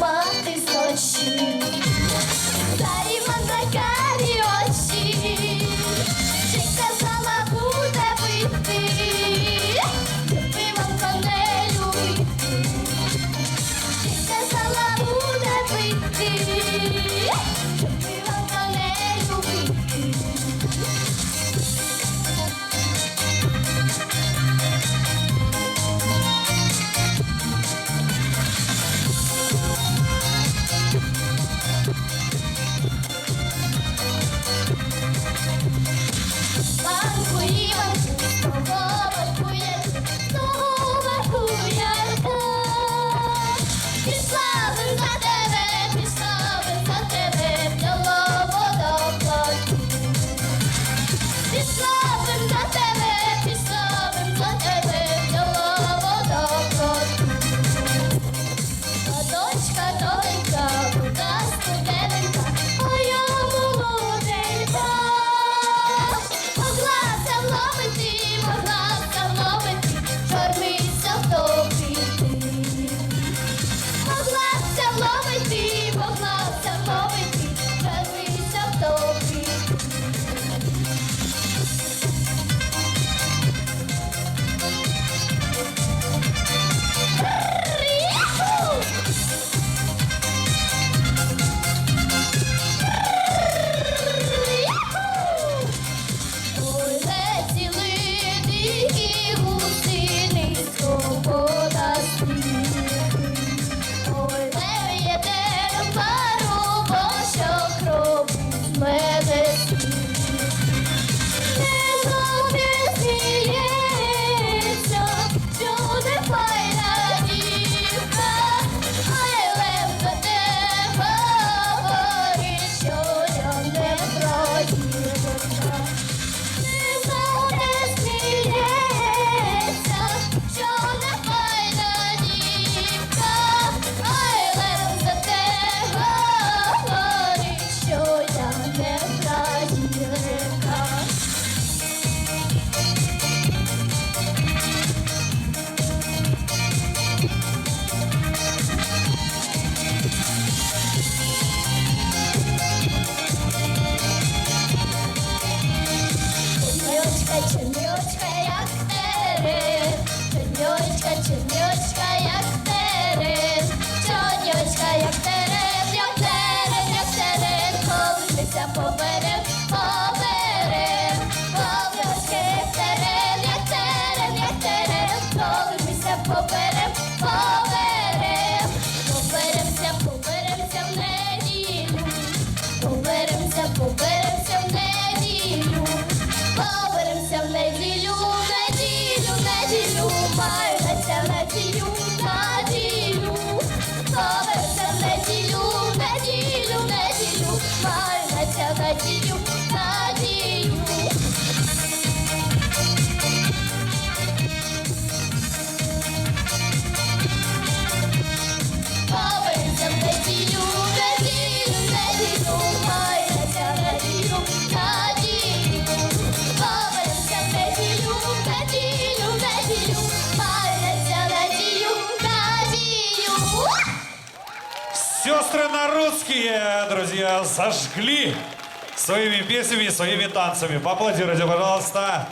Мати зночі, та і Надію маю, надію, надію, повертам надію, надію, надію, маю, надію. Сестры нарусские, друзья, сожгли своими песнями, своими танцами. Поаплодируйте, пожалуйста.